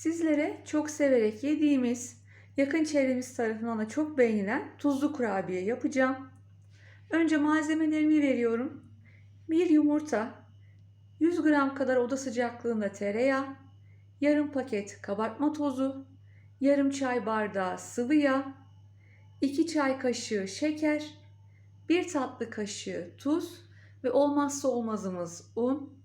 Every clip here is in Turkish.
Sizlere çok severek yediğimiz, yakın çevremiz tarafından da çok beğenilen tuzlu kurabiye yapacağım. Önce malzemelerimi veriyorum. 1 yumurta, 100 gram kadar oda sıcaklığında tereyağı, yarım paket kabartma tozu, yarım çay bardağı sıvı yağ, 2 çay kaşığı şeker, 1 tatlı kaşığı tuz ve olmazsa olmazımız un.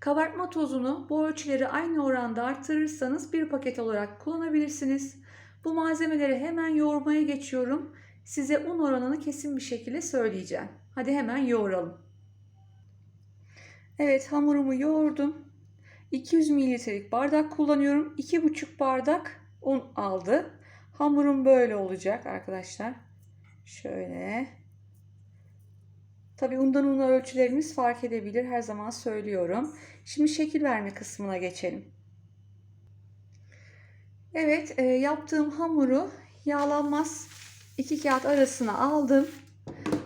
Kabartma tozunu bu ölçüleri aynı oranda artırırsanız bir paket olarak kullanabilirsiniz. Bu malzemeleri hemen yoğurmaya geçiyorum. Size un oranını kesin bir şekilde söyleyeceğim. Hadi hemen yoğuralım. Evet hamurumu yoğurdum. 200 mililitrelik bardak kullanıyorum. 2,5 bardak un aldı. Hamurum böyle olacak arkadaşlar. Şöyle. Tabi undan una ölçülerimiz fark edebilir. Her zaman söylüyorum. Şimdi şekil verme kısmına geçelim. Evet e, yaptığım hamuru yağlanmaz iki kağıt arasına aldım.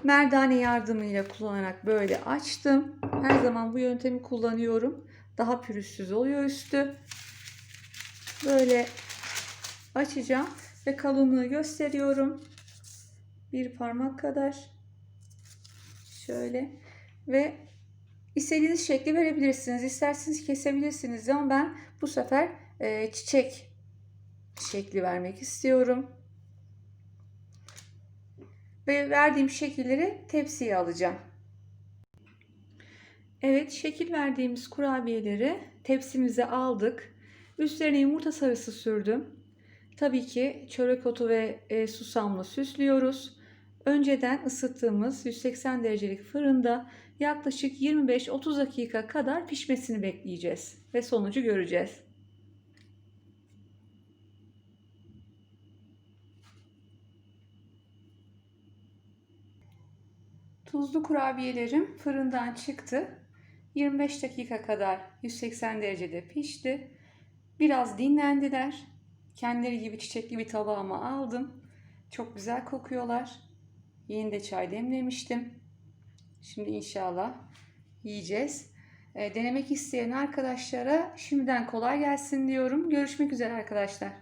Merdane yardımıyla kullanarak böyle açtım. Her zaman bu yöntemi kullanıyorum. Daha pürüzsüz oluyor üstü. Böyle açacağım ve kalınlığı gösteriyorum. Bir parmak kadar. Şöyle ve istediğiniz şekli verebilirsiniz. İsterseniz kesebilirsiniz ama ben bu sefer e, çiçek şekli vermek istiyorum. Ve verdiğim şekilleri tepsiye alacağım. Evet, şekil verdiğimiz kurabiyeleri tepsimize aldık. Üstlerine yumurta sarısı sürdüm. Tabii ki çörek otu ve e, susamla süslüyoruz. Önceden ısıttığımız 180 derecelik fırında yaklaşık 25-30 dakika kadar pişmesini bekleyeceğiz ve sonucu göreceğiz. Tuzlu kurabiyelerim fırından çıktı. 25 dakika kadar 180 derecede pişti. Biraz dinlendiler. Kendileri gibi çiçekli bir tabağıma aldım. Çok güzel kokuyorlar. Yeni de çay demlemiştim. Şimdi inşallah yiyeceğiz. E, denemek isteyen arkadaşlara şimdiden kolay gelsin diyorum. Görüşmek üzere arkadaşlar.